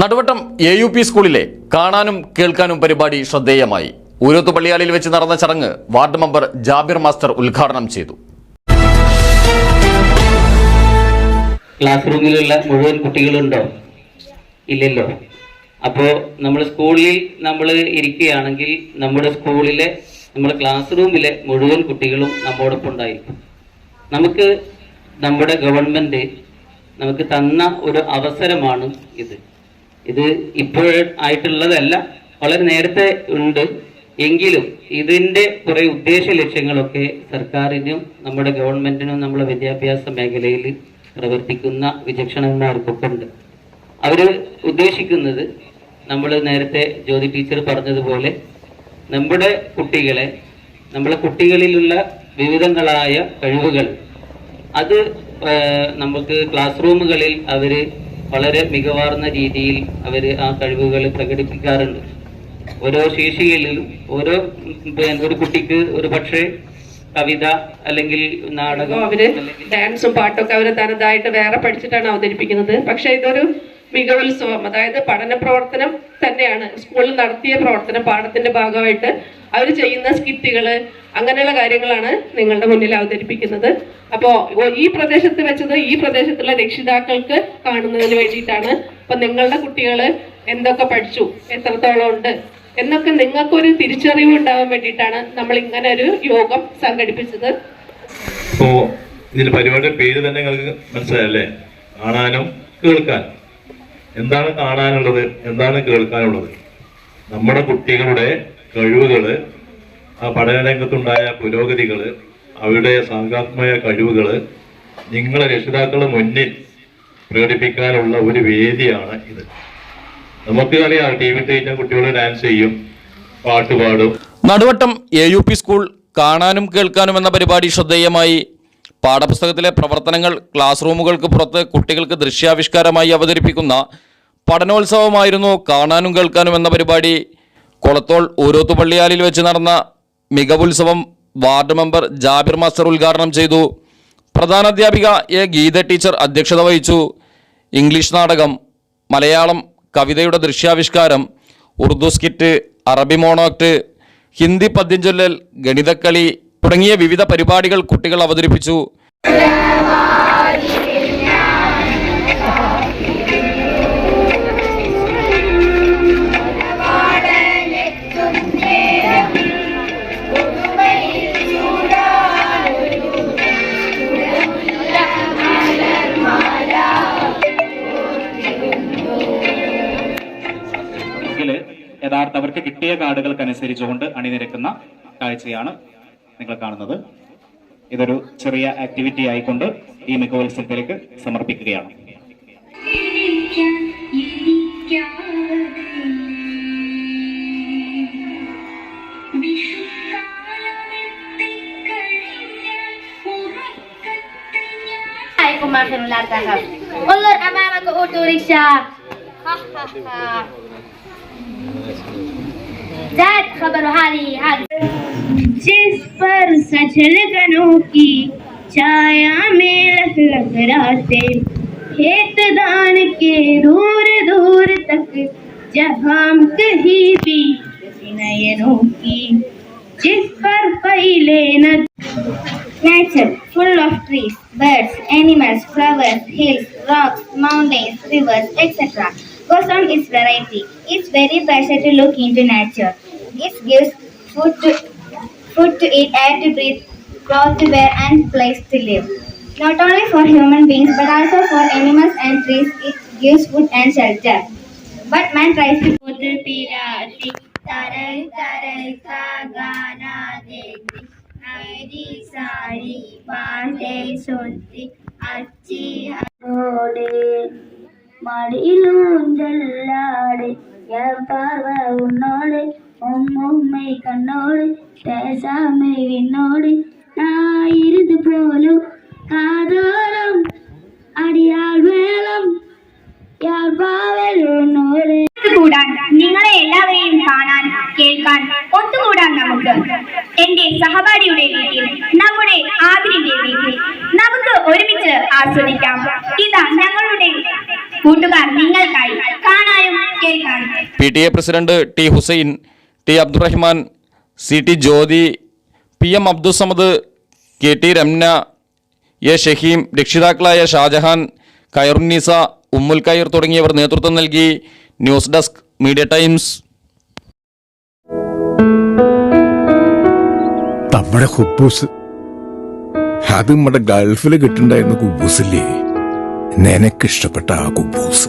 Naduvattom A U P സ്കൂളിലെ കാണാനും കേൾക്കാനും പരിപാടി ശ്രദ്ധേയമായി. ഊരത്ത് പള്ളിയാലിൽ വെച്ച് നടന്ന ചടങ്ങ് വാർഡ് മെമ്പർ ജാബിർ മാസ്റ്റർ ഉദ്ഘാടനം ചെയ്തു. ക്ലാസ് റൂമിലുള്ള മുഴുവൻ കുട്ടികളുണ്ടോ? ഇല്ലല്ലോ. അപ്പോൾ നമ്മൾ സ്കൂളിൽ നമ്മൾ ഇരിക്കുകയാണെങ്കിൽ നമ്മുടെ സ്കൂളിലെ നമ്മുടെ ക്ലാസ് റൂമിലെ മുഴുവൻ കുട്ടികളും നമ്മോടൊപ്പം ഉണ്ടായിരിക്കും. നമുക്ക് നമ്മുടെ ഗവൺമെന്റ് നമുക്ക് തന്ന ഒരു അവസരമാണ് ഇത്. ഇത് ഇപ്പോൾ ആയിട്ടുള്ളതല്ല. വളരെ നേരത്തെ ഉണ്ട്. എങ്കിലും ഇതിന്റെ കുറേ ഉദ്ദേശ ലക്ഷ്യങ്ങളൊക്കെ സർക്കാരിനും നമ്മുടെ ഗവൺമെന്റിനും നമ്മുടെ വിദ്യാഭ്യാസ മേഖലയിൽ പ്രവർത്തിക്കുന്ന വിചക്ഷണന്മാർക്കൊക്കെ ഉണ്ട്. അവർ ഉദ്ദേശിക്കുന്നത് നമ്മൾ നേരത്തെ ജ്യോതി ടീച്ചർ പറഞ്ഞതുപോലെ നമ്മുടെ കുട്ടികളെ നമ്മളെ കുട്ടികളിലുള്ള വിവിധങ്ങളായ കഴിവുകൾ അത് നമുക്ക് ക്ലാസ് റൂമുകളിൽ അവർ വളരെ മികവാർന്ന രീതിയിൽ അവർ ആ കഴിവുകൾ പ്രകടിപ്പിക്കാറുണ്ട്. ഓരോ ശീർഷികയിലും ഓരോ ഒരു കുട്ടിക്ക് ഒരു പക്ഷേ കവിത അല്ലെങ്കിൽ നാടകം അവർ ഡാൻസും പാട്ടൊക്കെ അവർ തനതായിട്ട് വേറെ പഠിച്ചിട്ടാണ് അവതരിപ്പിക്കുന്നത്. പക്ഷെ ഇതൊരു മികവുത്സവം അതായത് പഠന പ്രവർത്തനം തന്നെയാണ്. സ്കൂളിൽ നടത്തിയ പ്രവർത്തനം പാഠത്തിന്റെ ഭാഗമായിട്ട് അവർ ചെയ്യുന്ന സ്കിറ്റുകൾ അങ്ങനെയുള്ള കാര്യങ്ങളാണ് നിങ്ങളുടെ മുന്നിൽ അവതരിപ്പിക്കുന്നത്. അപ്പോ ഈ പ്രദേശത്ത് വെച്ചത് ഈ പ്രദേശത്തുള്ള രക്ഷിതാക്കൾക്ക് കാണുന്നതിന് വേണ്ടിയിട്ടാണ്. അപ്പൊ നിങ്ങളുടെ കുട്ടികൾ എന്തൊക്കെ പഠിച്ചു? എത്രത്തോളം ഉണ്ട്? എന്നൊക്കെ നിങ്ങൾക്കൊരു തിരിച്ചറിവ് ഉണ്ടാവാൻ വേണ്ടിയിട്ടാണ് നമ്മൾ ഇങ്ങനെ ഒരു യോഗം സംഘടിപ്പിച്ചത്. ഇപ്പോ ഇതിന്റെ പരിപാടിയുടെ പേര് തന്നെ നിങ്ങൾക്ക് മനസ്സിലായല്ലേ? കാണാനും കേൾക്കാൻ. എന്താണ് കാണാനുള്ളത്? എന്താണ് കേൾക്കാനുള്ളത്? നമ്മുടെ കുട്ടികളുടെ കഴിവുകൾ ആ പഠന രംഗത്തുണ്ടായ പുരോഗതികൾ അവരുടെ സാങ്കാത്മക കഴിവുകൾ നിങ്ങളെ രക്ഷിതാക്കളുടെ മുന്നിൽ പ്രകടിപ്പിക്കാനുള്ള ഒരു വേദിയാണ് ഇത്. നമുക്ക് അറിയാം ടി വി കഴിഞ്ഞാൽ കുട്ടികൾ ഡാൻസ് ചെയ്യും പാട്ട് പാടും. Naduvattam A U P school കാണാനും കേൾക്കാനും എന്ന പരിപാടി ശ്രദ്ധേയമായി. പാഠപുസ്തകത്തിലെ പ്രവർത്തനങ്ങൾ ക്ലാസ് റൂമുകൾക്ക് പുറത്ത് കുട്ടികൾക്ക് ദൃശ്യാവിഷ്കാരമായി അവതരിപ്പിക്കുന്ന പഠനോത്സവമായിരുന്നു കാണാനും കേൾക്കാനും എന്ന പരിപാടി. കൊളത്തോൾ ഊരോത്തുപള്ളിയാലിൽ വെച്ച് നടന്ന മികവുത്സവം വാർഡ് മെമ്പർ ജാബിർ മാസ്റ്റർ ഉദ്ഘാടനം ചെയ്തു. പ്രധാനാധ്യാപിക എ ഗീത ടീച്ചർ അധ്യക്ഷത വഹിച്ചു. ഇംഗ്ലീഷ് നാടകം മലയാളം കവിതയുടെ ദൃശ്യാവിഷ്കാരം ഉറുദു സ്കിറ്റ് അറബി മോണോക്ട് ഹിന്ദി പദ്യം ചൊല്ലൽ ഗണിതക്കളി തുടങ്ങിയ വിവിധ പരിപാടികൾ കുട്ടികൾ അവതരിപ്പിച്ചു. യഥാർത്ഥ അവർക്ക് കിട്ടിയ കാർഡുകൾക്കനുസരിച്ചുകൊണ്ട് അണിനിരക്കുന്ന കാഴ്ചയാണ് നിങ്ങൾ കാണുന്നത് ഇതൊരു ചെറിയ ആക്ടിവിറ്റി ആയിക്കൊണ്ട് ഈ മികവത്സവത്തിലേക്ക് സമർപ്പിക്കുകയാണ് Umar Firulata. Ulur amama ko auto rickshaw. Ha ha ha. सजल गनों की छाया में लख लख रहते खेत दान के दूर दूर तक, जहाँ कहीं भी नयनों की, जिस पर पहले nature full of trees birds animals flowers hills rocks mountains rivers etcetera goes on its variety. It's very pleasure to look into nature. It gives food to food to eat, air to breathe, cloth to wear, and place to live. Not only for human beings but also for animals and trees, it gives food and shelter. But man tries to put pirati, tarai tarai ka gana deti, nairi sari paate solti, achi hode. മടിയിലും ചെല്ലാടെ ഞാൻ പാർവ ഉന്നോടെ ഉമ്മുമ്മை കണ്ണോട് பேசாமை விண்ணோடு ஞாயிறுது போலும் காதோரம் അടിയാൾ വേളം യാഴ്പാവൽ ഉന്നോട് കൂടാൻ നിങ്ങളെ എല്ലാവരെയും കാണാൻ കേൾക്കാൻ ഒത്തുകൂടാൻ നമുക്ക് എന്റെ സഹപാഠിയുടെ വീട്ടിൽ നമ്മുടെ ആതിരിന്റെ വീട്ടിൽ നമുക്ക് ഒരുമിച്ച് ആസ്വദിക്കാം ഇതാ ഞങ്ങളുടെ കൂട്ടുകാർ നിങ്ങൾക്കായി കാണാനും P T A president T Hussain T Abdurahman C T Jyothi P M Abdussamad K T Ramna A Shaheem രക്ഷിതാക്കളായ Shah Jahan Khairunnisa Ummul Khair തുടങ്ങിയവർ നേതൃത്വം നൽകി ന്യൂസ് ഡെസ്ക് മീഡിയ ടൈംസ്. നമ്മുടെ ഹുബൂസ്. അത് നമ്മുടെ ഗൾഫിൽ കിട്ടുണ്ടായിരുന്ന കുബൂസില്ലേ? നിനക്കിഷ്ടപ്പെട്ട ആ കുബൂസ്.